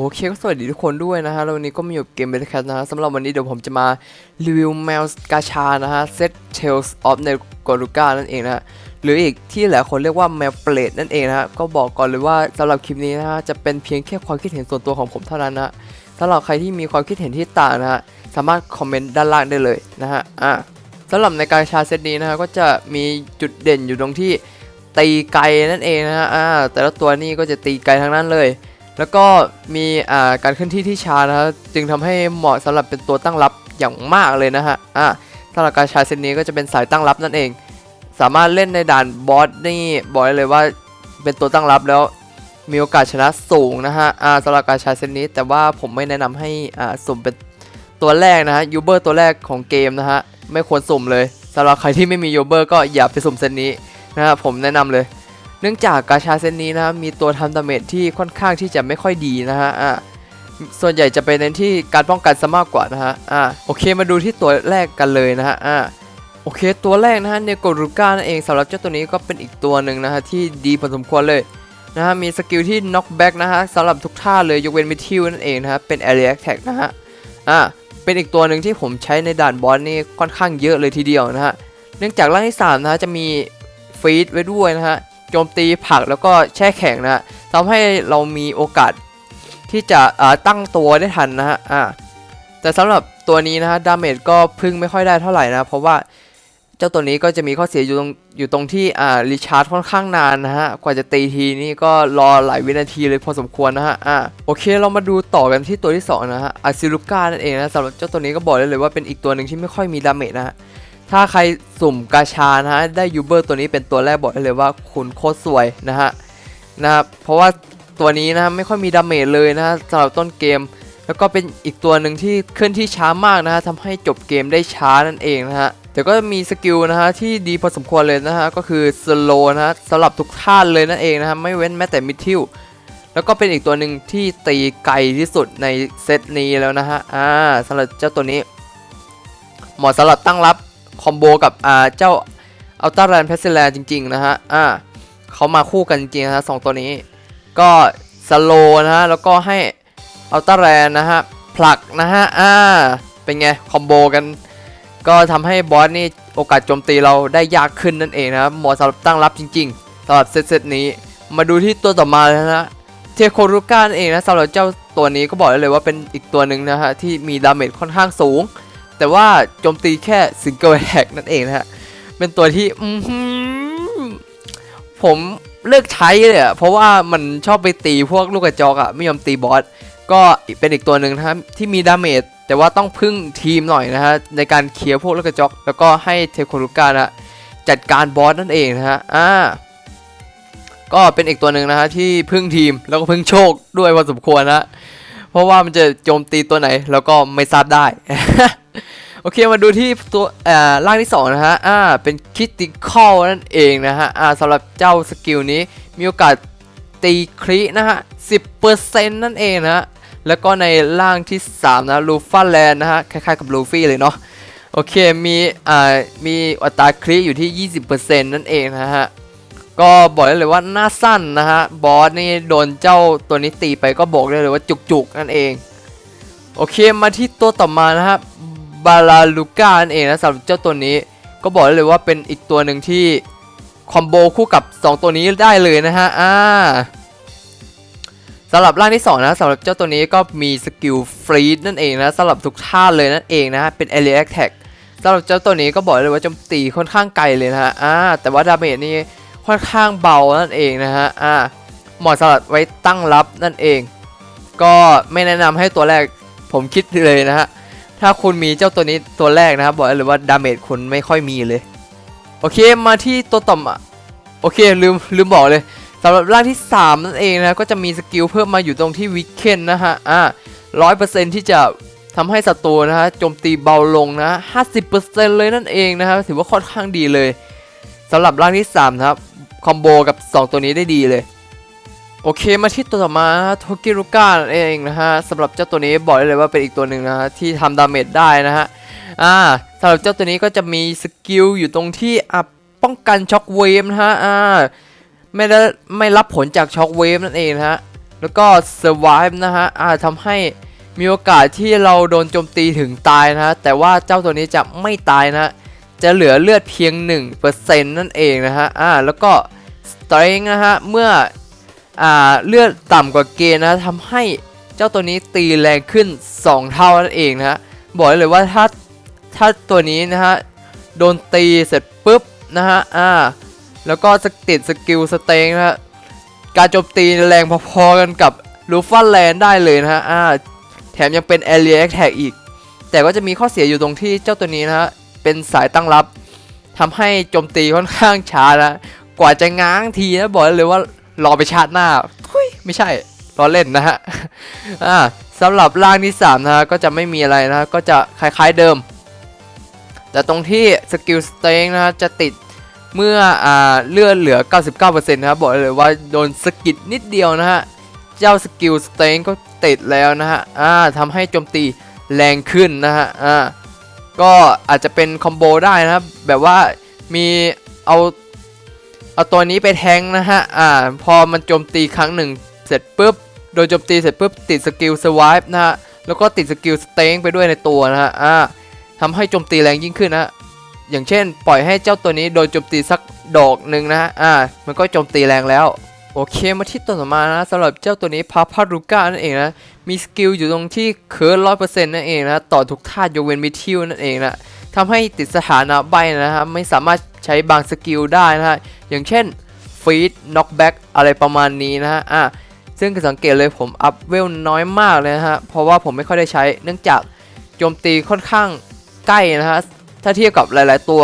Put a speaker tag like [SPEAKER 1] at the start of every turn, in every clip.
[SPEAKER 1] โอเคก็สวัสดีทุกคนด้วยนะฮะแล้ววันนี้ก็มาอยู่กับเกมเบลแคทนะฮะสำหรับวันนี้เดี๋ยวผมจะมารีวิวแมวกาชานะฮะเซต Tales of n e g o r u g a นั่นเองนะฮะหรืออีกที่หลายคนเรียกว่าแมวเปรตนั่นเองนะฮะก็บอกก่อนเลยว่าสำหรับคลิปนี้นะฮะจะเป็นเพียงแค่ความคิดเห็นส่วนตัวของผมเท่านั้นนะฮะสำหรับใครที่มีความคิดเห็นที่ต่างนะฮะสามารถคอมเมนต์ด้านล่างได้เลยนะฮะอะสำหรับในกาชาเซตนี้นะฮะก็จะมีจุดเด่นอยู่ตรงที่ตีไกลนั่นเองนะฮะอ่าแต่ละตัวนี่ก็จะตีไกลทั้งนั้นเลย แล้วก็มีอ่าการเคลื่อนที่ที่ช้านะฮะจึงทำให้เหมาะสำหรับเป็นตัวตั้งรับอย่างมากเลยนะฮะอ่าสำหรับการชาเซตนี้ก็จะเป็นสายตั้งรับนั่นเอง สามารถเล่นในด่านบอสนี่บอกได้เลยว่าเป็นตัวตั้งรับแล้วมีโอกาสชนะสูงนะฮะอ่าสำหรับการชาเซตนี้ แต่ว่าผมไม่แนะนำให้อ่าสุ่มเป็นตัวแรกนะฮะยูเบอร์ตัวแรกของเกมนะฮะไม่ควรสุ่มเลยสำหรับใครที่ไม่มียูเบอร์ก็อย่าไปสุ่มเซตนี้นะฮะผมแนะนำเลย เนื่องจากกาชาเซตนี้นะมีตัวทำดาเมจที่ค่อนข้างที่จะไม่ค่อยดีนะฮะอ่าส่วนใหญ่จะไปเน้นที่การป้องกันซะมากกว่านะฮะอ่าโอเคมาดูที่ตัวแรกกันเลยนะฮะอ่าโอเคตัวแรกนะฮะเนโกรูก้านั่นเองสำหรับเจ้าตัวนี้ก็เป็นอีกตัวหนึ่งนะฮะที่ดีพอสมควรเลยนะฮะมีสกิลที่ knock back นะฮะสำหรับทุกท่าเลยยกเว้นมิทิวนั่นเองนะฮะเป็น area attack นะฮะอ่าเป็นอีกตัวหนึ่งที่ผมใช้ในด่านบอสนี่ค่อนข้างเยอะเลยทีเดียวนะฮะเนื่องจากร่างที่สามนะฮะจะมีฟีดไว้ด้วยนะฮะ โจมตีผักแล้วก็แช่แข็งนะทำให้เรามีโอกาสที่จะตั้งตัวได้ทันนะฮะอ่าแต่สำหรับตัวนี้นะฮะดาเมจก็พึ่งไม่ค่อยได้เท่าไหร่นะเพราะว่าเจ้าตัวนี้ก็จะมีข้อเสียอยู่ตรงอยู่ตรงที่อ่ารีชาร์จค่อนข้างนานนะฮะกว่าจะตีทีนี่ก็รอหลายวินาทีเลยพอสมควรนะฮะอ่าโอเคเรามาดูต่อกันที่ตัวที่สองนะฮะอาซิลูก้านั่นเองนะสำหรับเจ้าตัวนี้ก็บอกได้เลยว่าเป็นอีกตัวหนึ่งที่ไม่ค่อยมีดาเมจนะฮะ ถ้าใครสุ่มกาชานะฮะได้ยูเบอร์ตัวนี้เป็นตัวแรกบอกได้เลยว่าคุณโคตรสวยนะฮะนะครับเพราะว่าตัวนี้นะฮะไม่ค่อยมีดาเมจเลยนะฮะสำหรับต้นเกม แล้วก็เป็นอีกตัวหนึ่งที่เคลื่อนที่ช้ามากนะฮะทำให้จบเกมได้ช้านั่นเองนะฮะแต่ก็มีสกิลนะฮะที่ดีพอสมควรเลยนะฮะก็คือสโลนะฮะสำหรับทุกท่านเลยนั่นเองนะฮะไม่เว้นแม้แต่มิทิวแล้วก็เป็นอีกตัวหนึ่งที่ตีไกลที่สุดในเซตนี้แล้วนะฮะอ่าสำหรับเจ้าตัวนี้เหมาะสำหรับตั้งรับ คอมโบกับอ่าเจ้าอัลต a าแรนเพสเ l ลนจริง ๆ นะฮะอ่าเขามาคู่กันจริงๆนะฮะสองตัวนี้ ก็สโลนะฮะ แล้วก็ให้อัลต a าแรนนะฮะ ผลักนะฮะ อ่า เป็นไง คอมโบกัน ก็ทำให้บอสนี่โอกาสโจมตีเราได้ยากขึ้นนั่นเองนะครับเหมาะสำหรับตั้งรับจริงๆสำหรับเซตๆนี้ มาดูที่ตัวต่อมาเลยนะเทโครุก้านเองนะสำหรับเจ้าตัวนี้ก็บอกได้เลยว่าเป็นอีกตัวหนึ่งนะฮะที่มีดาเมจค่อนข้างสูง แต่ว่าโจมตีแค่ซิงเกิลแท็กนั่นเองนะฮะ เป็นตัวที่ผมเลิกใช้เลยอะเพราะว่ามันชอบไปตีพวกลูกกระจอกอะไม่ยอมตีบอส ก็เป็นอีกตัวหนึ่งนะครับที่มีดาเมจแต่ว่าต้องพึ่งทีมหน่อยนะฮะ ในการเคลียร์พวกลูกกระจอก แล้วก็ให้เทโครุกานะจัดการบอสนั่นเองนะฮะ อ่า ก็เป็นอีกตัวหนึ่งนะฮะที่พึ่งทีมแล้วก็พึ่งโชคด้วยพอสมควรนะ เพราะว่ามันจะโจมตีตัวไหน แล้วก็ไม่ทราบได้ อเคมาดูที่ตัวอ่าร่างที่2นะฮะอ่าเป็นคิติคอลนั่นเองนะฮะอ่าสำหรับเจ้าสกิลนี้มีโอกาสตีครินะฮะ10%นั่นเองนะฮะแล้วก็ในร่างที่3นะลูฟ่าแลนนะฮะคล้ายๆกับลูฟี่เลยเนาะโอเคมีอ่ามีอัตราคริอยู่ที่ 20%นั่นเองนะฮะก็บอกได้เลยว่าหน้าสั้นนะฮะบอสนี่โดนเจ้าตัวนี้ตีไปก็บอกได้เลยว่าจุกๆนั่นเองโอเคมาที่ตัวต่อมานะฮะบาลาลูก้านั่นเองนะสำหรับเจ้าตัวนี้ ก็บอกได้เลยว่าเป็นอีกตัวหนึ่งที่คอมโบคู่กับ 2 ตัวนี้ได้เลยนะฮะอ่าสำหรับร่างที่2นะสำหรับเจ้าตัวนี้ก็มีสกิลฟรีดนั่นเองนะสำหรับทุกท่าเลยนั่นเองนะฮะเป็น area attack สำหรับเจ้าตัวนี้ก็บอกเลยว่าโจมตีค่อนข้างไกลเลยนะฮะอ่าแต่ว่าดาเมจนี่ค่อนข้างเบานั่นเองนะฮะอ่าเหมาะสำหรับไว้ตั้งรับนั่นเอง ก็ไม่แนะนำให้ตัวแรกผมคิดเลยนะฮะ ถ้าคุณมีเจ้าตัวนี้ตัวแรกนะครับ บอกเลยว่าดาเมจคุณไม่ค่อยมีเลย โอเคมาที่ตัวต่อมาโอเคลืมลืมบอกเลยสำหรับร่างที่ 3 นั่นเองนะก็จะมีสกิลเพิ่มมาอยู่ตรงที่วิกเคนนะฮะอ่าร้อยเปอร์เซ็นที่จะทำให้ศัตรูนะฮะโจมตีเบาลงนะห้าสิบเปอร์เซ็นเลยนั่นเองนะครับถือว่าค่อนข้างดีเลยสำหรับร่างที่3นะครับคอมโบกับ 2 ตัวนี้ได้ดีเลย โอเคมาที่ตัวต่อมาโทกิรุก้านเองนะฮะสำหรับเจ้าตัวนี้บอกได้เลยว่าเป็นอีกตัวหนึ่งนะฮะที่ทำดาเมจได้นะฮะอ่าสำหรับเจ้าตัวนี้ก็จะมีสกิลอยู่ตรงที่อะป้องกันช็อคเวฟนะฮะอ่าไม่ได้ไม่รับผลจากช็อคเวฟนั่นเองนะฮะแล้วก็ survive นะฮะอ่าทำให้มีโอกาสที่เราโดนโจมตีถึงตายนะฮะแต่ว่าเจ้าตัวนี้จะไม่ตายนะฮะจะเหลือเลือดเพียง 1%นั่นเองนะฮะอ่าแล้วก็ strength นะฮะเมื่อ เลือดต่ำกว่าเกณฑ์นะทำให้เจ้าตัวนี้ตีแรงขึ้น 2 เท่านั่นเองนะฮะบอกเลยว่าถ้าถ้าตัวนี้นะฮะโดนตีเสร็จปุ๊บนะฮะอ่าแล้วก็สติดสกิลสเต็งนะฮะการโจมตีแรงพอๆกันกับลูฟันแลนได้เลยนะฮะอ่าแถมยังเป็น area attack อีก แต่ก็จะมีข้อเสียอยู่ตรงที่เจ้าตัวนี้นะฮะเป็นสายตั้งรับทำให้โจมตีค่อนข้างช้านะกว่าจะง้างทีนะบอกเลยว่า รอไปชาร์จหน้าทุยไม่ใช่รอเล่นนะฮะอ่าสำหรับร่างที่3นะฮะก็จะไม่มีอะไรนะก็จะคล้ายๆเดิม แต่ตรงที่สกิลสเต็งนะฮะจะติดเมื่ออ่าเลือดเหลือ 99%นะครับบอกเลยว่าโดนสกิดนิดเดียวนะฮะเจ้าสกิลสเต็งก็ติดแล้วนะฮะอ่าทำให้โจมตีแรงขึ้นนะฮะอ่าก็อาจจะเป็นคอมโบได้นะครับแบบว่ามีเอา เอาตัวนี้ไปแทงนะฮะ อ่า พอมันโจมตีครั้งหนึ่งเสร็จปุ๊บ โดยโจมตีเสร็จปุ๊บติดสกิลสวายนะฮะ แล้วก็ติดสกิลสเต็งไปด้วยในตัวนะฮะ อ่าทำให้โจมตีแรงยิ่งขึ้นนะฮะอย่างเช่น ปล่อยให้เจ้าตัวนี้โดนโจมตีสักดอกหนึ่งนะฮะ อ่า มันก็โจมตีแรงแล้ว โอเค มาที่ตัวต่อมานะสำหรับเจ้าตัวนี้พาพารูก้านั่นเองนะ มีสกิลอยู่ตรงที่เคิร์ร้อยเปอร์เซ็นต์นั่นเองนะ ต่อทุกท่ายกเว้นมิทิวนั่นเองนะ ทำให้ติดสถานะใบนะฮะไม่สามารถใช้บางสกิลได้นะฮะอย่างเช่นฟีดน็อกแบ็กอะไรประมาณนี้นะฮะอะซึ่งสังเกตเลยผมอัพเวลน้อยมากเลยนะฮะเพราะว่าผมไม่ค่อยได้ใช้เนื่องจากโจมตีค่อนข้างใกล้นะฮะถ้าเทียบกับหลาย ๆ ตัว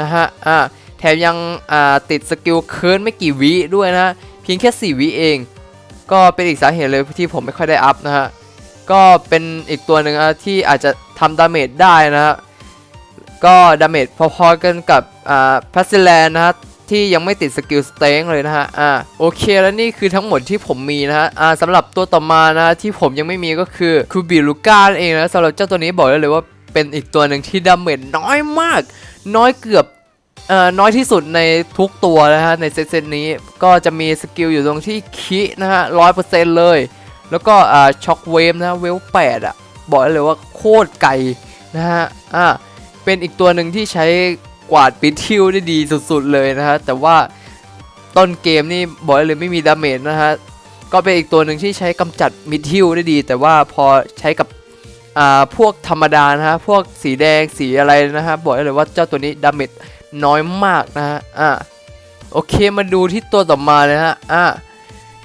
[SPEAKER 1] นะฮะอ่าแถมยังอ่าติดสกิลเคิร์นไม่กี่วิด้วยนะฮะเพียงแค่4วิเอง ก็เป็นอีกสาเหตุเลยที่ผมไม่ค่อยได้อัพนะฮะก็เป็นอีกตัวหนึ่งนะที่อาจจะทำดาเมจได้นะฮะ ก็ดาเมจพอๆกันกับอ่าพัสแลนนะฮะที่ยังไม่ติดสกิลสเต็งเลยนะฮะ อ่า โอเค แล้วนี่คือทั้งหมดที่ผมมีนะฮะ อ่าสำหรับตัวต่อมานะที่ผมยังไม่มีก็คือคูบิลูก้าเองนะสำหรับเจ้าตัวนี้บอกได้เลยว่าเป็นอีกตัวหนึ่งที่ดาเมจน้อยมาก น้อยเกือบ เอ่อ น้อยที่สุดในทุกตัวนะฮะ ในเซตเซตนี้ ก็จะมีสกิลอยู่ตรงที่คินะฮะร้อยเปอร์เซ็นต์เลย แล้วก็ อ่า ช็อคเวฟนะ เวลแปดอะ บอกได้เลยว่าโคตรไกลนะฮะ อ่า เป็นอีกตัวหนึ่งที่ใช้กวาดปิดทิวได้ดีสุดๆเลยนะฮะ แต่ว่าต้นเกมนี่บอกเลยไม่มีดาเมจนะฮะ ก็เป็นอีกตัวหนึ่งที่ใช้กำจัดมิดทิวได้ดี แต่ว่าพอใช้กับอ่าพวกธรรมดานะฮะ พวกสีแดงสีอะไรนะฮะ บอกเลยว่าเจ้าตัวนี้ดาเมจน้อยมากนะฮะ อ่าโอเคมาดูที่ตัวต่อมาเลยฮะ อ่า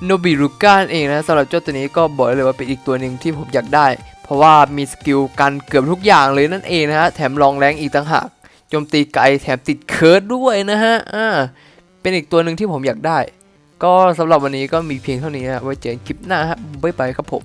[SPEAKER 1] โนบิรุก้าเองนะสำหรับเจ้าตัวนี้ก็บอกเลยว่าเป็นอีกตัวหนึ่งที่ผมอยากได้ เพราะว่ามีสกิลกันเกือบทุกอย่างเลยนั่นเองนะฮะแถมรองแรงอีกต่างหากโจมตีไกลแถมติดเคิร์ดด้วยนะฮะอ่าเป็นอีกตัวหนึ่งที่ผมอยากได้ ก็สำหรับวันนี้ก็มีเพียงเท่านี้นะไว้เจอกันคลิปหน้าฮะบ๊ายบายครับผม